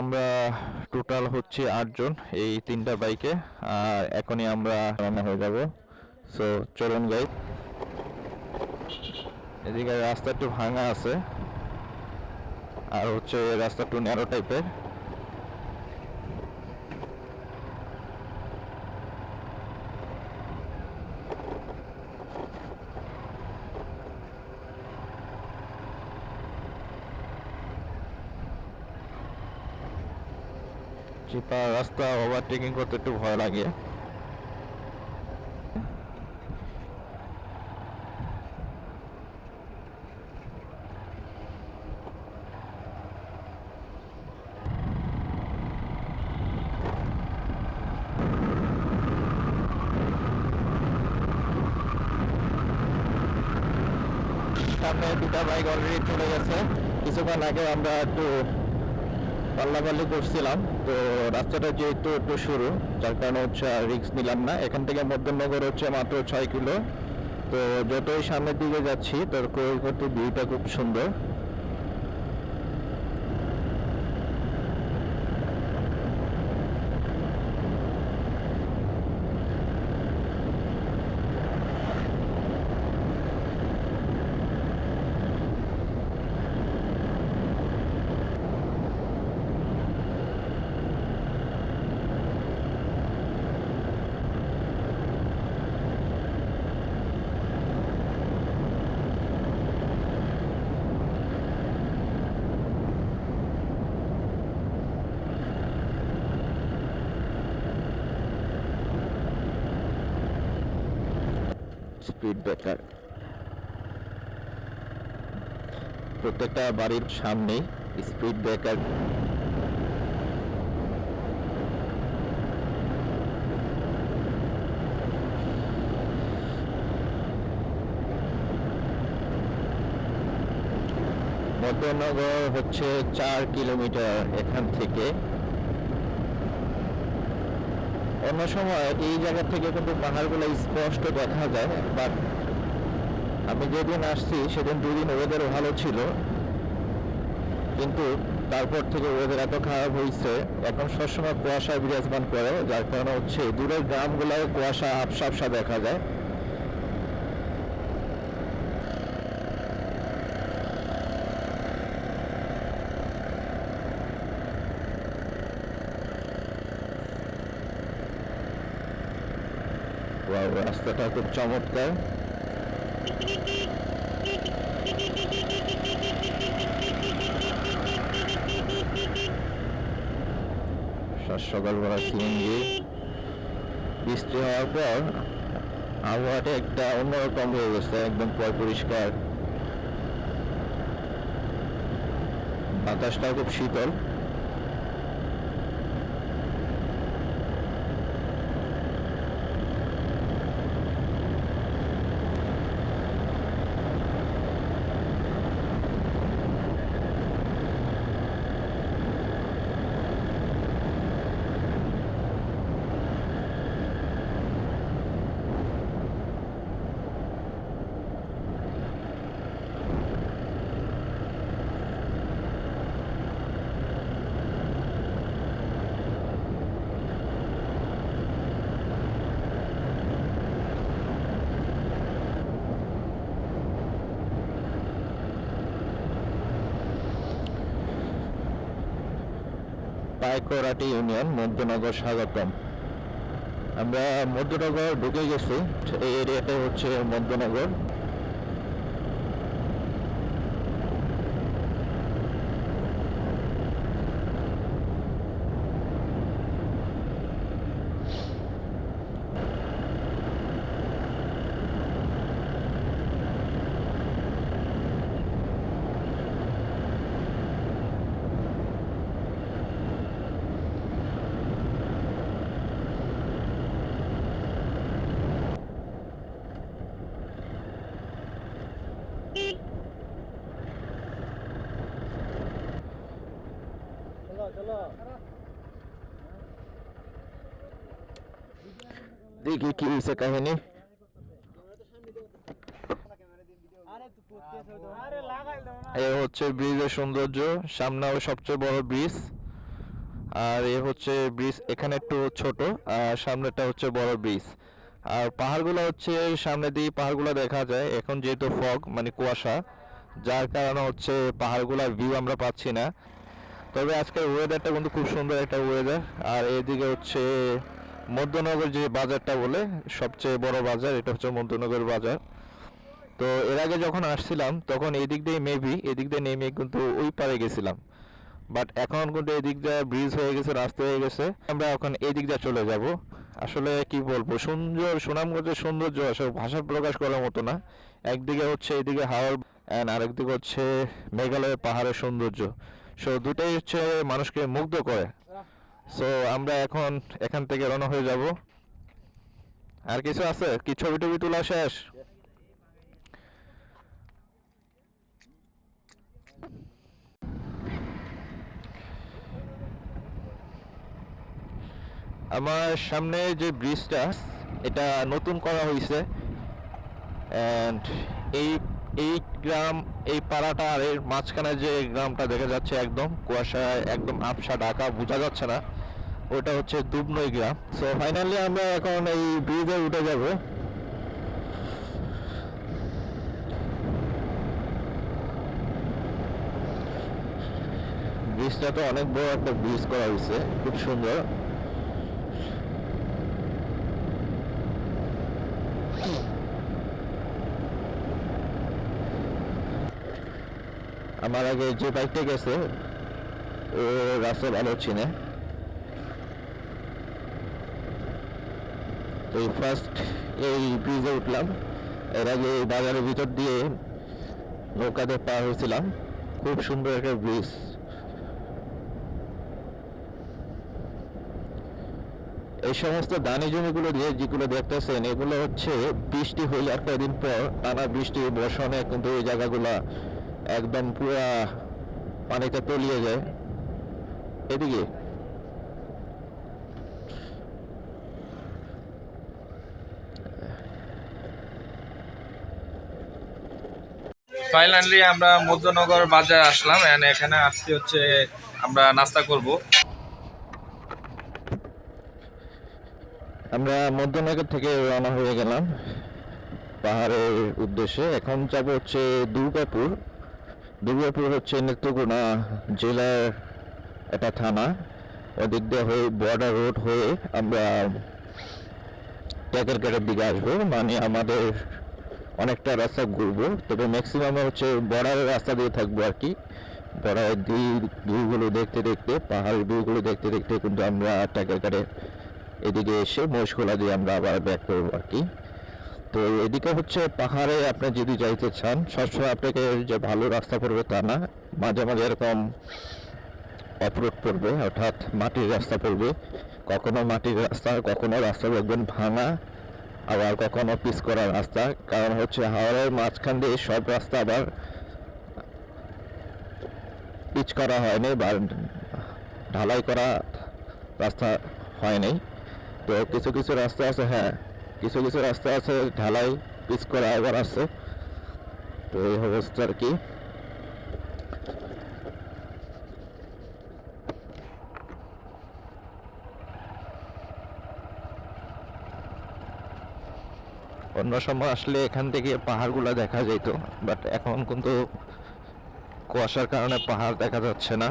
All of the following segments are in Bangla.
আমরা টোটাল হচ্ছে আটজন এই তিনটা বাইকে আর এখনই আমরা রান্না হয়ে যাব। সো চলুন গাই এদিকে রাস্তা একটু ভাঙা আছে। আর হচ্ছে রাস্তা একটু ন্যারো টাইপের চিপা রাস্তা ওভারটেকিং করতে একটু ভয় লাগে সামনে দুটা বাইক অলরেডি চলে গেছে কিছুক্ষণ আগে আমরা একটু পাল্লাপাল্লি করছিলাম, তো রাস্তাটা যেহেতু একটু সরু, যার কারণে হচ্ছে রিক্স নিলাম না। এখান থেকে মধ্যনগর হচ্ছে মাত্র ছয় কিলো। তো যতই সামনের দিকে যাচ্ছি, তোর করতে ভিউটা খুব সুন্দর। স্পিড ব্রেকার প্রত্যেকটা বাড়ির সামনেই স্পিড ব্রেকার হচ্ছে চার কিলোমিটার এখান থেকে। অন্য সময় এই জায়গা থেকে কিন্তু পাহাড়গুলো স্পষ্ট দেখা যায় বাট আমি যেদিন আসছি সেদিন দুদিন ওয়েদার ভালো ছিল, কিন্তু তারপর থেকে ওয়েদার এত খারাপ হয়েছে এখন সবসময় কুয়াশা বিরাজমান করে, যার কারণে হচ্ছে দূরের গ্রামগুলোয় কুয়াশা আবসা আবসা দেখা যায়। রাস্তাটা খুব চমৎকার। সকালবেলা সিএনজি। বৃষ্টি হওয়ার পর আবহাওয়াটা একটা অন্যরকম হয়ে গেছে, একদম পয় পরিষ্কার। বাতাসটা খুব শীতল। পাইকোরাটি ইউনিয়ন মধ্যনগর স্বাগতম। আমরা মধ্যনগর ঢুকে গেছি। এই এরিয়াটাই হচ্ছে মধ্যনগর। দেখি কি হয়েছে কাহিনী দাও হচ্ছে ব্রিজের সৌন্দর্য, সামনে সবচেয়ে বড় ব্রিজ। আর এ হচ্ছে ব্রিজ এখানে একটু ছোট, আর সামনেটা হচ্ছে বড় ব্রিজ। আর পাহাড়গুলো হচ্ছে, সামনে দিয়ে পাহাড়গুলো দেখা যায়। এখন যেহেতু ফগ মানে কুয়াশা, যার কারণে হচ্ছে পাহাড়গুলোর ভিউ আমরা পাচ্ছি না। তবে আজকের ওয়েদারটা কিন্তু খুব সুন্দর একটা ওয়েদার আর এদিকে হচ্ছে মধ্যনগর যে বাজারটা বলে, সবচেয়ে বড় বাজার, এটা হচ্ছে মধ্যনগর বাজার। তো এর আগে যখন আসছিলাম, তখন এই দিক দিয়ে মেবি এদিক দিয়ে নেমে কিন্তু ওই পারে গেছিলাম। বাট এখন কিন্তু এদিক দিয়ে ব্রিজ হয়ে গেছে, রাস্তা হয়ে গেছে। আমরা এখন এদিক দিয়ে চলে যাব। আসলে কি বলব, সুন্দর, সুনামগঞ্জের সৌন্দর্য আসলে ভাষা প্রকাশ করার মতো না। একদিকে হচ্ছে এদিকে হাওয়ার অ্যান্ড আরেকদিকে হচ্ছে মেঘালয়ের পাহাড়ের সৌন্দর্য। সো দুটাই হচ্ছে মানুষকে মুগ্ধ করে। সো আমরা এখন এখান থেকে রওনা হয়ে যাব। আর কিছু আছে? কি ছবি টবি তোলা শেষ? আমার সামনে যে ব্রিজটা, এটা নতুন করা হয়েছে। অ্যান্ড এই এই গ্রাম, এই পাড়াটা আর এর মাঝখানে যে গ্রামটা দেখা যাচ্ছে একদম, কুয়াশায় একদম আবসা ঢাকা, বোঝা যাচ্ছে না। ওটা হচ্ছে দুবনই গ্রাম। সো ফাইনালি আমরা এখন এই ব্রিজে উঠে যাব। ব্রিজটা তো অনেক বড় একটা ব্রিজ করা হয়েছে, খুব সুন্দর। আমার আগে যে বাইকটা গেছে, ও রাস্তা ভালো চিনে। তো ফার্স্ট এই ব্রিজে উঠলাম। এর আগে বাজারের ভিতর দিয়ে নৌকাতে পার হয়েছিলাম। খুব সুন্দর একটা ব্রিজ এই সমস্ত দানি জমিগুলো দিয়ে যেগুলো দেখতেছেন, এগুলো হচ্ছে বৃষ্টি হইলে আর কয়েকদিন পর টানা বৃষ্টি, বর্ষণে কিন্তু এই জায়গাগুলা একদম পুরা পানিতে তলিয়ে যায়। এদিকে। ফাইনালি আমরা মধ্যনগর বাজার আসলাম and এখানে আজকে হচ্ছে আমরা নাস্তা করব। আমরা মধ্যনগর থেকে রওনা হয়ে গেলাম পাহাড়ের উদ্দেশ্যে। এখন যাব হচ্ছে দুর্গাপুর। দুর্গাপুর হচ্ছে, নেত্রকোনা জেলার একটা থানা। ওদিক দিয়ে হয়ে বর্ডার রোড হয়ে আমরা ট্যাকেরঘাটের দিকে আসব। মানে আমাদের অনেকটা রাস্তা ঘুরবো। তবে ম্যাক্সিমাম হচ্ছে বর্ডারের রাস্তা দিয়ে থাকব আর কি। বর্ডারের ভিউগুলো দেখতে দেখতে পাহাড়ের ভিউগুলো দেখতে দেখতে কিন্তু আমরা ট্যাকেরঘাটে এদিকে এসে মহিষখোলা দিয়ে আমরা আবার ব্যাক করব আর কি। তো এদিকে হচ্ছে পাহাড়ে আপনি যদি যাইতে চান, সবসময় আপনাকে যে ভালো রাস্তা পড়বে তা না। মাঝে মাঝে এরকম অফরোড পড়বে, অর্থাৎ মাটির রাস্তা পড়বে। কখনো মাটির রাস্তা, কখনো রাস্তা দেখবেন ভাঙা, আবার কখনো পিচ করা রাস্তা। কারণ হচ্ছে হাওড়ের মাঝখান দিয়ে সব রাস্তা আবার পিচ করা হয়নি বা ঢালাই করা রাস্তা হয়নি। তো কিছু কিছু রাস্তা আছে হ্যাঁ। কিছু কিছু রাস্তা আছে, ঢালাই পিচ করা আবার আছে। তো এই অবস্থা আর কি। অন্য সময় আসলে এখান থেকে পাহাড়গুলো দেখা যেত বাট এখন কিন্তু কুয়াশার কারণে পাহাড় দেখা যাচ্ছে না।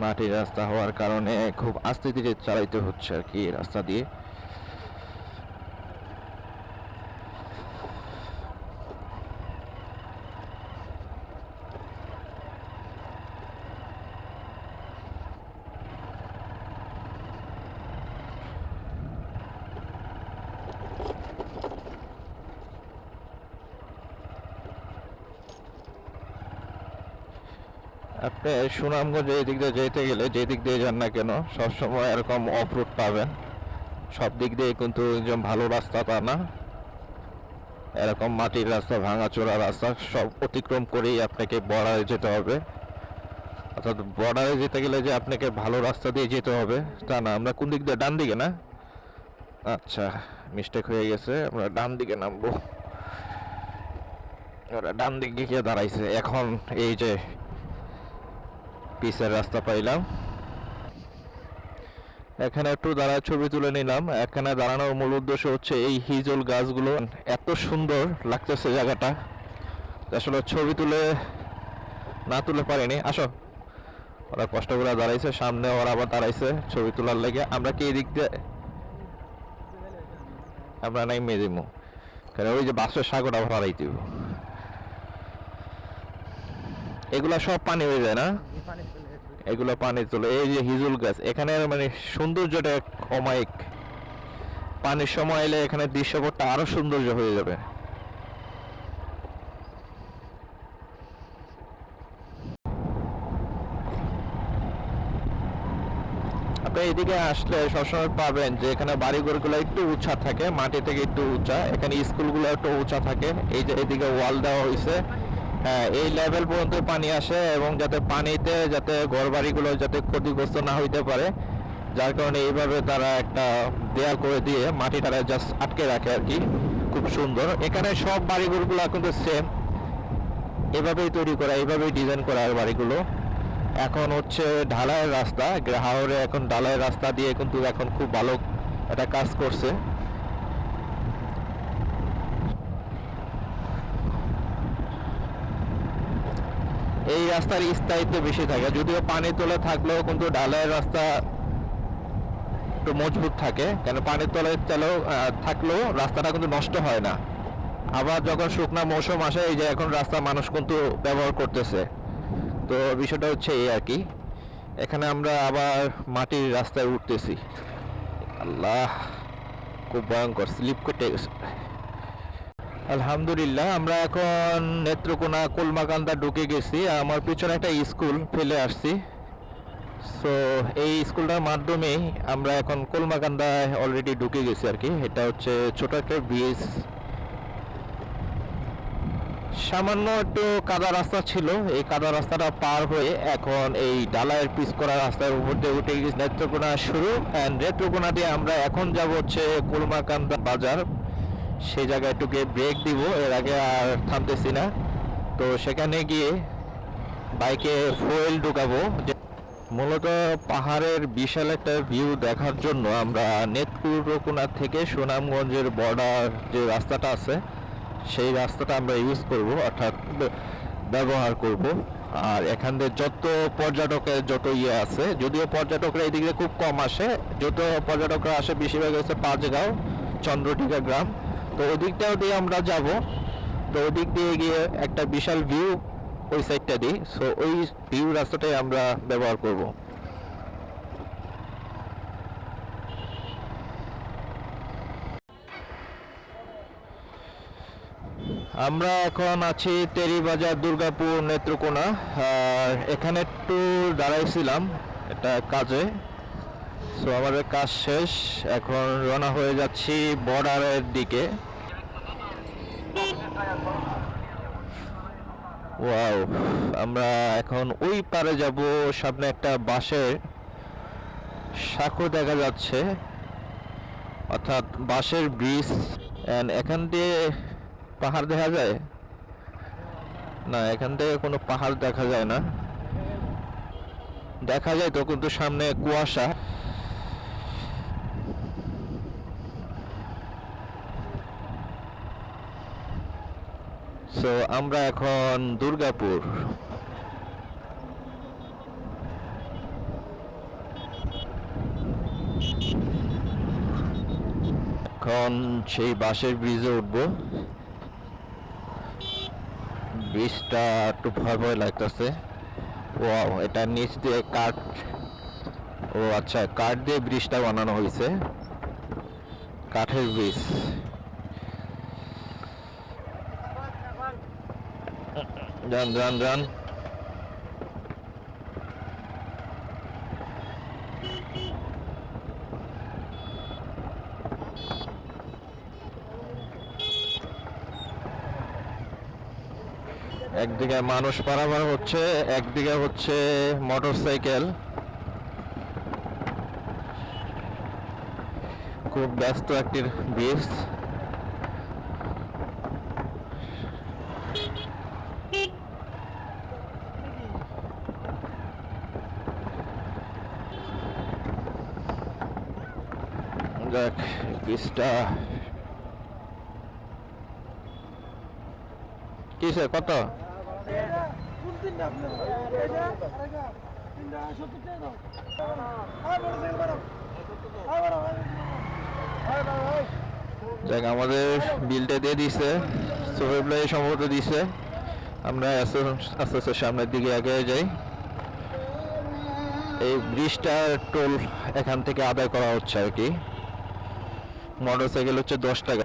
মাটির রাস্তা হওয়ার কারণে খুব আস্তে ধীরে চালাইতে হচ্ছে আর কি রাস্তা দিয়ে। আপনি সুনামগঞ্জ এই দিক দিয়ে যেতে গেলে যে দিক দিয়ে যান না কেন, সবসময় এরকম অফ রোড পাবেন। সব দিক দিয়ে কিন্তু একদম ভালো রাস্তা তা না। এরকম মাটির রাস্তা, ভাঙাচোরা রাস্তা, সব অতিক্রম করেই আপনাকে বর্ডারে যেতে হবে। অর্থাৎ বর্ডারে যেতে গেলে যে আপনাকে ভালো রাস্তা দিয়ে যেতে হবে, তা না। আমরা কোন দিক দিয়ে? ডান দিকে না? আচ্ছা মিস্টেক হয়ে গেছে, আমরা ডান দিকে নামবো। ওরা ডান দিকে গিয়ে দাঁড়াইছে। এখন এই যে পিসের রাস্তা পাইলাম। এখানে একটু দাঁড়ায় ছবি তুলে নিলাম। এখানে দাঁড়ানোর মূল উদ্দেশ্য হচ্ছে এই হিজল গাছগুলো। এত সুন্দর লাগতেছে জায়গাটা। আসলে ছবি তুলে না তুলে পারিনি। আসো। ওরা কষ্ট করে দাঁড়াইছে, সামনে ওরা আবার দাঁড়াইছে ছবি তোলার লেগে। আমরা কি এদিক দিয়ে? আমরা নাই মেয়ে কারণ ওই যে বাসের সাগর আবার দিব। এগুলা সব পানি হয়ে যায় না? এগুলো পানি তোলে এই যে হিজুল গাছ, এখানে মানে সৌন্দর্যটা অমায়িক। পানির সময় এলে এখানে দৃশ্যপটটা আরও সৌন্দর্য হয়ে যাবে। আপনি এদিকে আসলে সবসময় পাবেন যে এখানে বাড়িঘরগুলো একটু উঁচা থাকে, মাটি থেকে একটু উঁচা। এখানে স্কুলগুলো একটু উঁচা থাকে। এই যে এদিকে ওয়াল দেওয়া হয়েছে হ্যাঁ এই লেভেল পর্যন্ত পানি আসে এবং যাতে পানিতে যাতে ঘর বাড়িগুলো যাতে ক্ষতিগ্রস্ত না হইতে পারে, যার কারণে এইভাবে তারা একটা দেয়াল করে দিয়ে মাটিটারে জাস্ট আটকে রাখে আর কি। খুব সুন্দর। এখানে সব বাড়িঘরগুলো কিন্তু সেম এভাবেই তৈরি করা এইভাবেই ডিজাইন করা আর বাড়িগুলো। এখন হচ্ছে ঢালাইয়ের রাস্তা। হাওড়ে এখন ঢালাইয়ের রাস্তা দিয়ে কিন্তু এখন খুব ভালো একটা কাজ করছে। এই রাস্তার স্থায়িত্ব বেশি থাকে। যদিও পানি তোলে থাকলেও কিন্তু ঢালাইয়ের রাস্তা একটু মজবুত থাকে। কেন পানির তলায় চালেও থাকলেও রাস্তাটা কিন্তু নষ্ট হয় না। আবার যখন শুকনা মৌসুম আসে, এই যে এখন রাস্তা মানুষ কিন্তু ব্যবহার করতেছে। তো বিষয়টা হচ্ছে এই আর কি। এখানে আমরা আবার মাটির রাস্তায় উঠতেছি। আল্লাহ, খুব ভয়ঙ্কর। স্লিপ করতে গেছে। আলহামদুলিল্লাহ, আমরা এখন নেত্রকোনা কলমাকান্দা ঢুকে গেছি আমার পিছনে একটা স্কুল ফেলে আসছি। সো এই স্কুলটার মাধ্যমেই আমরা এখন কলমাকান্দায় অলরেডি ঢুকে গেছি আর কি। এটা হচ্ছে ছোট একটা ব্রিজ সামান্য একটু কাদা রাস্তা ছিল, এই কাদা রাস্তাটা পার হয়ে এখন এই ডালায়ের পিস করা রাস্তার উপর দিয়ে উঠে গেছি। নেত্রকোনা শুরু অ্যান্ড নেত্রকোনা দিয়ে আমরা এখন যাব হচ্ছে কলমাকান্দা বাজার। সেই জায়গায় একটু গিয়ে ব্রেক দিব, এর আগে আর থামতেছি না। তো সেখানে গিয়ে বাইকে ফুয়েল ঢুকাবো। মূলত পাহাড়ের বিশাল একটা ভিউ দেখার জন্য আমরা নেত্রকোনা থেকে সুনামগঞ্জের বর্ডার যে রাস্তাটা আছে, সেই রাস্তাটা আমরা ইউজ করব, অর্থাৎ ব্যবহার করব। আর এখান দিয়ে যত পর্যটকের যত ইয়ে আছে, যদিও পর্যটকরা এই দিকে খুব কম আসে, যত পর্যটকরা আসে, বেশিরভাগ হচ্ছে পাঁচগাঁও, চন্দ্রটিকা গ্রাম। তো ওই দিকটাও দিয়ে আমরা যাব। তো ওই দিক দিয়ে গিয়ে একটা বিশাল ভিউ ওই সাইডটা দিই সো ওই ভিউ রাস্তাটাই আমরা ব্যবহার করব। আমরা এখন আছি তেরিবাজার দুর্গাপুর নেত্রকোনা। আর এখানে একটু দাঁড়াইছিলাম একটা কাজে। সো আমাদের কাজ শেষ। এখন রওনা হয়ে যাচ্ছি বর্ডারের দিকে। ওয়াও আমরা এখন ওই পারে যাব, সামনে একটা বাঁশের সাঁকো দেখা যাচ্ছে। অর্থাৎ বাঁশের ব্রিজ। এন্ড এখান দিয়ে পাহাড় দেখা যায়? না, এখান থেকে কোনো পাহাড় দেখা যায় না। দেখা যায় তো, কিন্তু সামনে কুয়াশা। সো আমরা এখন দুর্গাপুর। এখন সেই বাসের ব্রিজে উঠবো। ব্রিজটা একটু ভয় ভয় লাগতেছে। ওয়াও এটা নিচ দিয়ে কাঠ। ও আচ্ছা কাঠ দিয়ে ব্রিজটা বানানো হয়েছে। কাঠের ব্রিজ। যান যান যান একদিকে মানুষ পারাপার হচ্ছে একদিকে হচ্ছে মোটরসাইকেল। খুব ব্যস্ত একটি ব্রিজ যাক পিসটা কিসে কত? যাক আমাদের বিলটা দিয়ে দিছে সোহেব ভাই সম্ভবত দিছে। আমরা আস্তে আস্তে আস্তে সামনের দিকে আগে যাই। এই ব্রিজটার টোল এখান থেকে আদায় করা হচ্ছে আর কি। মোটর সাইকেল হচ্ছে দশ টাকা।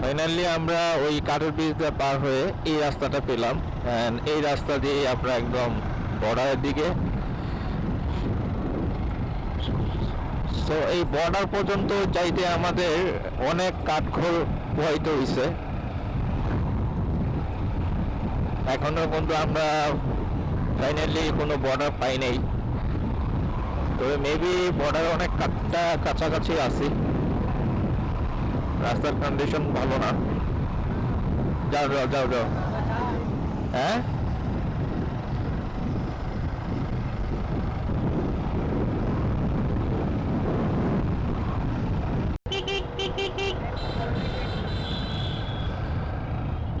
ফাইনালি আমরা ওই কাঠের ব্রিজটা পার হয়ে এই রাস্তাটা পেলাম। এই রাস্তা দিয়ে আমরা একদম বর্ডারের দিকে। তো এই বর্ডার পর্যন্ত যাইতে আমাদের অনেক কাঠখোল পোহাইতে হইছে। এখনও পর্যন্ত আমরা ফাইনালি কোনো বর্ডার পাই নাই। তবে মেবি বর্ডার অনেক কাছটা কাছাকাছি আছি। রাস্তার কন্ডিশন ভালো না। যাও যাও যাও যাও। হ্যাঁ?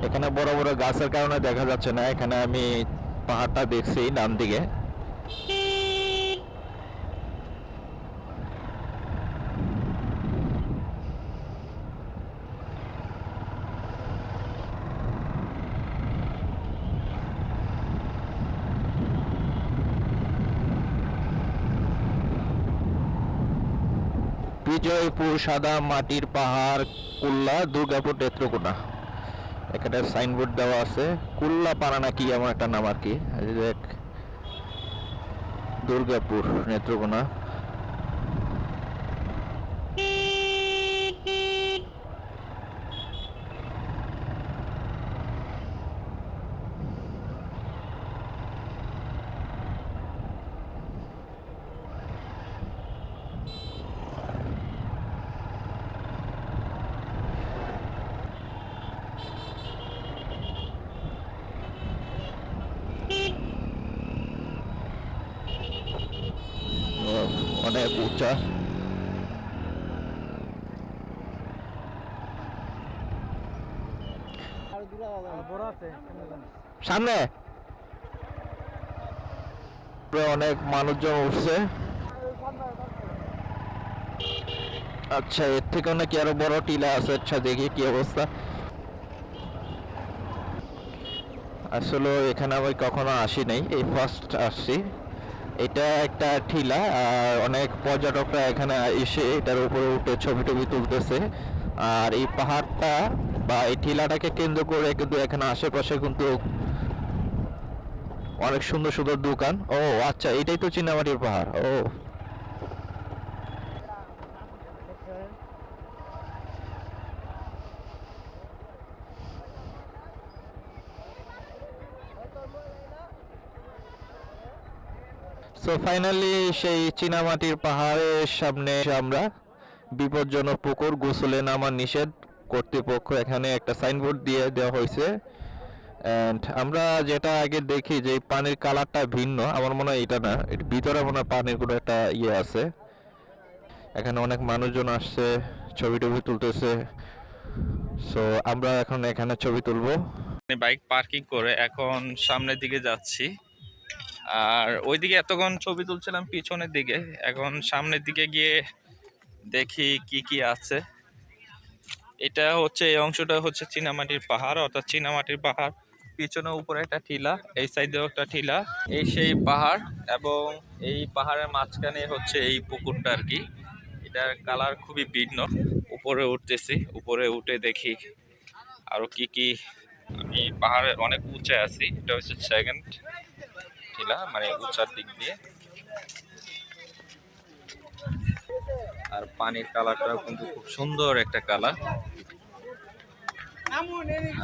এখানে বড় বড় গাছের কারণে দেখা যাচ্ছে না। এখানে আমি পাহাড়টা দেখছি ডান দিকে। বিজয়পুর সাদা মাটির পাহাড়, কুল্লা, দুর্গাপুর, নেত্রকোনা। এখানে সাইনবোর্ড দেওয়া আছে, কুল্লা পাড়া নাকি এমন একটা নাম আর কি। দেখ দুর্গাপুর, নেত্রকোনা ও, অনেক উঁচা সামনে। অনেক মানুষজন উঠছে। আচ্ছা এর থেকে নাকি আরও বড় টিলা আছে। আচ্ছা দেখি কি অবস্থা। আসলে এখানে আমি কখনো আসি নাই। এই ফার্স্ট আসছি। এটা একটা ঠিলা, আর অনেক পর্যটকরা এখানে এসে এটার উপরে উঠে ছবি টবি তুলতেছে। আর এই পাহাড়টা বা এই টিলাটাকে কেন্দ্র করে কিন্তু এখানে আশেপাশে কিন্তু অনেক সুন্দর সুন্দর দোকান। ও আচ্ছা এটাই তো চিনামাটির পাহাড়। ও। সো ফাইনালি সেই চীনামাটির পাহাড়ের সামনে আমরা বিপজ্জনক পুকুর গোসলে নামা নিষেধ কর্তৃপক্ষ এখানে একটা সাইনবোর্ড দিয়ে দেওয়া হয়েছে। এন্ড আমরা যেটা আগে দেখি যে পানির কালারটা ভিন্ন, আমার মনে হয় এটা না। এর ভিতরে মনে হয় পানির কোনো একটা ইয়ে আছে। এখানে অনেক মানুষজন আসছে, ছবি টবি তুলতেছে। সো আমরা এখন এখানে ছবি তুলবো। বাইক পার্কিং করে এখন সামনের দিকে যাচ্ছি। আর ওইদিকে এতক্ষণ ছবি তুলছিলাম পিছনের দিকে। এখন সামনের দিকে গিয়ে দেখি কি কি আছে। এটা হচ্ছে, এই অংশটা হচ্ছে চীনামাটির পাহাড়, অর্থাৎ চীনামাটির পাহাড়। পিছনে উপরে একটা টিলা, এই সাইডেও একটা টিলা। এই সেই পাহাড় এবং এই পাহাড়ের মাঝখানে হচ্ছে এই পুকুরটা আর কি। এটার কালার খুবই ভিন্ন। উপরে উঠতেছি, উপরে উঠে দেখি আরও কি কি। আমি পাহাড়ে অনেক উঁচে আছি, এটা হচ্ছে সেকেন্ড টিলা মানে উঁচার দিক দিয়ে। আর পানির কালারটাও কিন্তু খুব সুন্দর একটা কালার।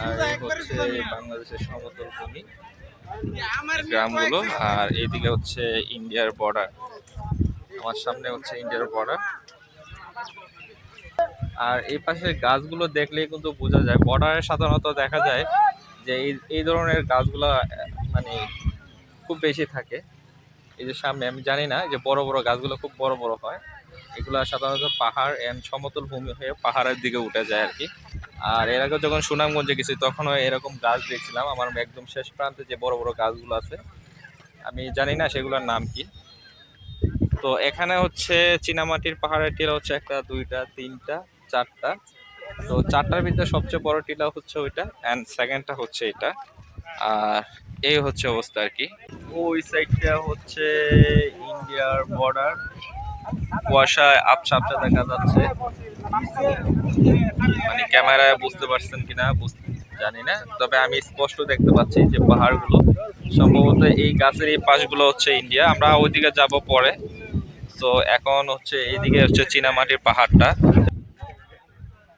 আর হচ্ছে বাংলাদেশের গ্রামগুলো। আর হচ্ছে ইন্ডিয়ার বর্ডার আমার সামনে হচ্ছে ইন্ডিয়ার বর্ডার আর এই গাছগুলো দেখলেই কিন্তু বোঝা যায় বর্ডারে সাধারণত দেখা যায় যে এই এই ধরনের গাছগুলো মানে খুব বেশি থাকে। এই যে সামনে, আমি জানি না যে বড় বড় গাছগুলো খুব বড় বড় হয়। এগুলো সাধারণত পাহাড় এন্ড সমতল ভূমি হয়ে পাহাড়ের দিকে উঠে যায় আর কি আর এর আগে যখন সুনামগঞ্জে গেছি, তখনও এরকম গাছ দেখছিলাম। আমার একদম শেষ প্রান্তে যে বড় বড় গাছগুলো আছে, আমি জানি না সেগুলোর নাম কি। তো এখানে হচ্ছে চীনামাটির পাহাড়ের টিলা হচ্ছে একটা, দুইটা, তিনটা, চারটা। তো চারটার ভিতরে সবচেয়ে বড় টিলা হচ্ছে ওইটা অ্যান্ড সেকেন্ডটা হচ্ছে এটা। আর এই হচ্ছে অবস্থা আর কি। ওই সাইডটা হচ্ছে ইন্ডিয়ার বর্ডার কুয়াশায় আবছা আবছা দেখা যাচ্ছে। মানে ক্যামেরায় বুঝতে পারছেন কিনা বুঝ- জানি না। তবে আমি স্পষ্ট দেখতে পাচ্ছি যে পাহাড়গুলো সম্ভবত এই গাছের এই পাশগুলো হচ্ছে ইন্ডিয়া। আমরা ওইদিকে যাব পরে। তো এখন হচ্ছে এইদিকে হচ্ছে চীনামাটির পাহাড়টা।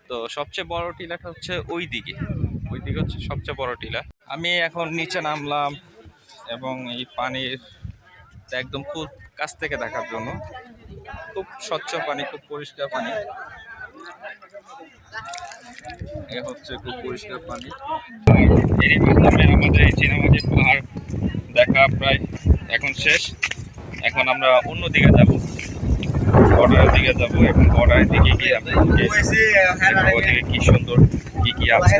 তো সবচেয়ে বড় টিলাটা হচ্ছে ওই দিকে ওই দিকে হচ্ছে সবচেয়ে বড় টিলা। আমি এখন নিচে নামলাম এবং এই পানির একদম খুব কাছ থেকে দেখার জন্য। খুব স্বচ্ছ পানি, খুব পরিষ্কার পানি। হচ্ছে খুব পরিষ্কার পাহাড় দেখা প্রায় এখন শেষ। এখন আমরা অন্য দিকে দিকে দিকে কি সুন্দর, কি কি আছে।